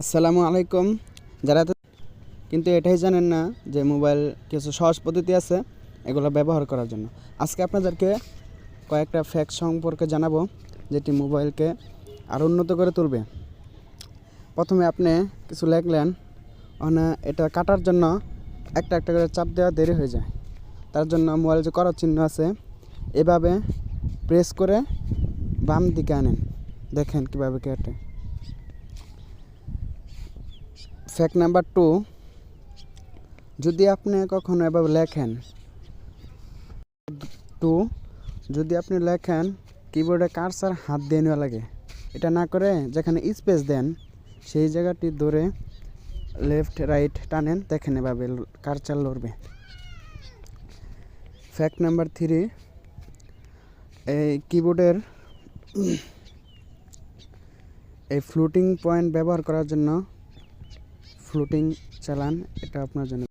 আসসালামু আলাইকুম। যারা কিন্তু এটাই জানেন না যে মোবাইল কিছু সহজ পদ্ধতি আছে এগুলো ব্যবহার করার জন্য। আজকে আপনাদেরকে কয়েকটা ফ্যাক্ট সম্পর্কে জানাব, যেটি মোবাইলকে আরও উন্নত করে তুলবে। প্রথমে আপনি কিছু লেখলেন মানে এটা কাটার জন্য একটা একটা করে চাপ দেওয়া দেরি হয়ে যায়। তার জন্য মোবাইল যে করার চিহ্ন আছে, এভাবে প্রেস করে বাম দিকে আনেন। দেখেন কীভাবে কেটে ফ্যাক্ট নাম্বার টু যদি আপনি কখনো এভাবে লেখেন টু যদি আপনি লেখেন কিবোর্ডে কারসার হাত দিয়ে নেওয়া লাগে। এটা না করে যেখানে স্পেস দেন, সেই জায়গাটি ধরে লেফট রাইট টানেন, দেখেন এভাবে কারচার লড়বে ফ্যাক্ট নাম্বার থ্রি এই কিবোর্ডের এই ফ্লুটিং পয়েন্ট ব্যবহার করার জন্য ফ্লুটিং চালান এটা আপনার জন্য